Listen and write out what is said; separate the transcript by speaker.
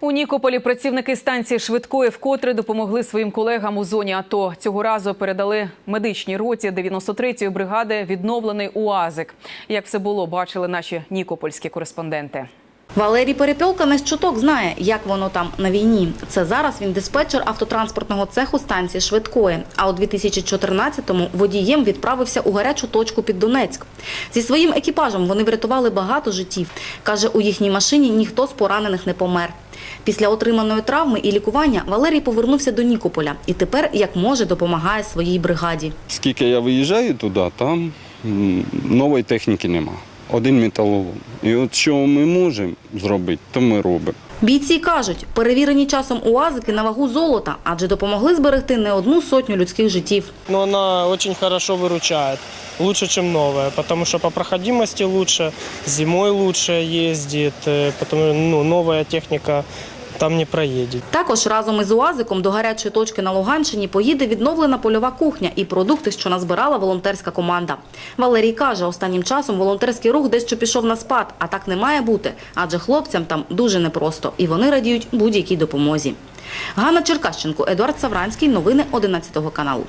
Speaker 1: У Нікополі працівники станції швидкої вкотре допомогли своїм колегам у зоні АТО. Цього разу передали медичній роті 93-ї бригади відновлений УАЗик. Як все було, бачили наші нікопольські кореспонденти.
Speaker 2: Валерій Перепьолка не з чуток знає, як воно там на війні. Це зараз він диспетчер автотранспортного цеху станції швидкої. А у 2014-му водієм відправився у гарячу точку під Донецьк. Зі своїм екіпажем вони врятували багато життів. Каже, у їхній машині ніхто з поранених не помер. Після отриманої травми і лікування Валерій повернувся до Нікополя і тепер, як може, допомагає своїй бригаді.
Speaker 3: Скільки я виїжджаю туди, там нової техніки нема. Один металолом. І от що ми можемо зробити, то ми робимо.
Speaker 2: Бійці кажуть, перевірені часом УАЗики на вагу золота, адже допомогли зберегти не одну сотню людських життів.
Speaker 4: но она очень хорошо выручает. Лучше, чем новая, потому что по проходимости лучше, зимой лучше ездит, э, потому ну, новая техника там не проїде.
Speaker 2: Також разом із УАЗиком до гарячої точки на Луганщині поїде відновлена польова кухня і продукти, що назбирала волонтерська команда. Валерій каже, останнім часом волонтерський рух дещо пішов на спад, а так не має бути, адже хлопцям там дуже непросто, і вони радіють будь-якій допомозі. Ганна Черкащенко, Едуард Савранський, новини 11 каналу.